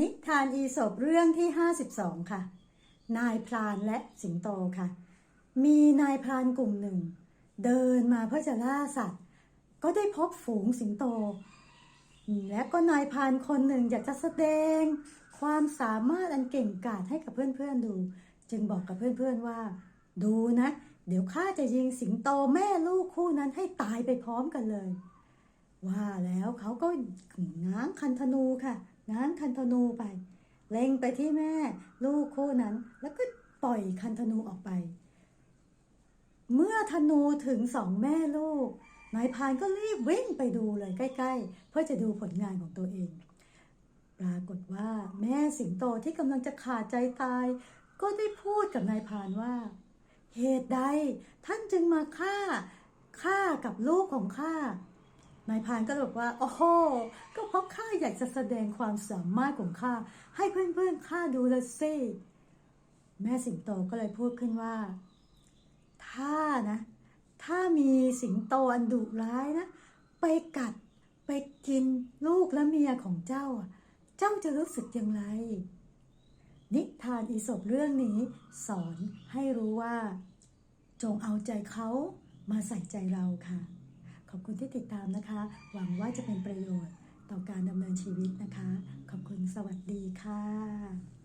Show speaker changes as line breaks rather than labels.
นิทานอีสบเรื่องที่ 52 ค่ะ นายพรานและสิงโตค่ะ มีนายพรานกลุ่มหนึ่ง เดินมาเพื่อจะล่าสัตว์ ก็ได้พบฝูงสิงโต และก็นายพรานคนหนึ่งอยากจะแสดง ความสามารถอันเก่งกาจให้กับเพื่อนๆดู จึงบอกกับเพื่อนๆว่า ดูนะ เดี๋ยวข้าจะยิงสิงโตแม่ลูกคู่นั้นให้ตายไปพร้อมกันเลย ว่าแล้วเขาก็ง้างคันธนูค่ะ ง้างคันธนูไป เล็งไปที่แม่ลูกคู่นั้น แล้วก็ปล่อยคันธนูออกไป เมื่อธนูถึงสองแม่ลูกนายพานก็รีบวิ่งไปดูเลยใกล้ๆ เพื่อจะดูผลงานของตัวเอง ปรากฏว่าแม่สิงโตที่กำลังจะขาดใจตาย ก็ได้พูดกับนายพานว่า เหตุใดท่านจึงมาฆ่าข้ากับลูกของข้า นายพานก็บอกว่า โอ้โห ก็เพราะข้าอยากจะแสดงความสามารถของข้า ให้เพื่อนๆข้าดูละสิ แม่สิงโตก็เลยพูดขึ้นว่า ถ้านะ ถ้ามีสิงโตอันดุร้ายนะ ไปกัด ไปกินลูกและเมียของเจ้า เจ้าจะรู้สึกอย่างไร นิทานอีสบเรื่องนี้ สอนให้รู้ว่า จงเอาใจเขามาใส่ใจเราค่ะ คุณที่ติดตามนะคะ หวังว่าจะเป็นประโยชน์ต่อการดำเนินชีวิตนะคะ ขอบคุณสวัสดีค่ะ